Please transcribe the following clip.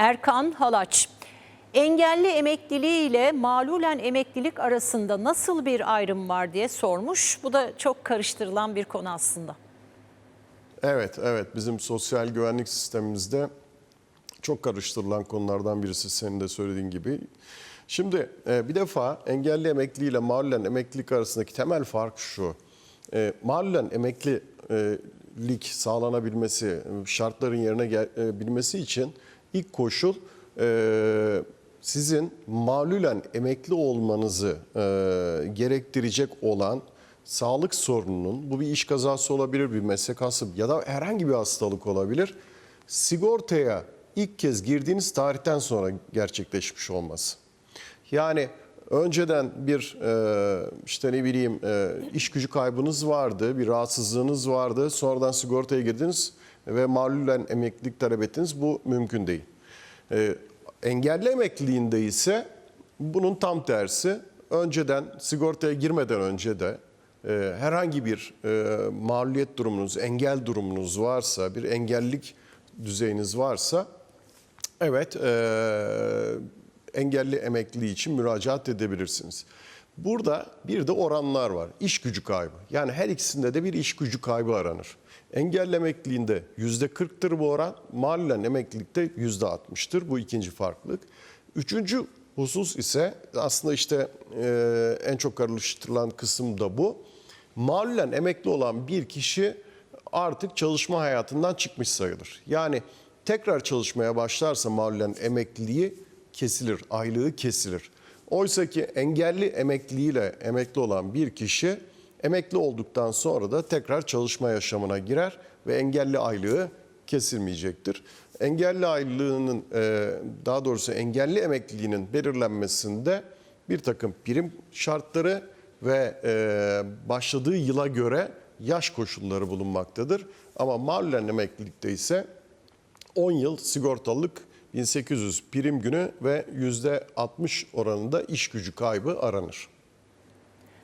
Erkan Halaç. Engelli emekliliği ile malulen emeklilik arasında nasıl bir ayrım var diye sormuş. Bu da çok karıştırılan bir konu aslında. Evet, evet. Bizim sosyal güvenlik sistemimizde çok karıştırılan konulardan birisi senin de söylediğin gibi. Şimdi e, bir defa engelli emekli ile mahallen emeklilik arasındaki temel fark şu. E, mahallen emeklilik sağlanabilmesi, şartların yerine gelebilmesi için ilk koşul e, sizin malulen emekli olmanızı e, gerektirecek olan sağlık sorununun, bu bir iş kazası olabilir, bir meslek hastalığı ya da herhangi bir hastalık olabilir. Sigortaya ilk kez girdiğiniz tarihten sonra gerçekleşmiş olması. Yani önceden bir e, işte ne bileyim e, iş gücü kaybınız vardı, bir rahatsızlığınız vardı. Sonradan sigortaya girdiniz ve malulen emeklilik talep ettiniz. Bu mümkün değil. E, engelli emekliliğinde ise bunun tam tersi. Önceden sigortaya girmeden önce de e, herhangi bir e, mağluliyet durumunuz, engel durumunuz varsa, bir engellilik düzeyiniz varsa evet e, engelli emekliliği için müracaat edebilirsiniz. Burada bir de oranlar var. İş gücü kaybı. Yani her ikisinde de bir iş gücü kaybı aranır. Engelli emekliliğinde yüzde 40'tır bu oran. Malulen emeklilikte yüzde 60'tır. Bu ikinci farklılık. Üçüncü husus ise aslında işte e, en çok karıştırılan kısım da bu. Malulen emekli olan bir kişi artık çalışma hayatından çıkmış sayılır. Yani tekrar çalışmaya başlarsa malulen emekliliği kesilir, aylığı kesilir. Oysa ki engelli emekliliğiyle emekli olan bir kişi emekli olduktan sonra da tekrar çalışma yaşamına girer ve engelli aylığı kesilmeyecektir. Engelli aylığının e, daha doğrusu engelli emekliliğinin belirlenmesinde bir takım prim şartları ve e, başladığı yıla göre yaş koşulları bulunmaktadır. Ama malulen emeklilikte ise 10 yıl sigortalılık 1800 prim günü ve %60 oranında iş gücü kaybı aranır.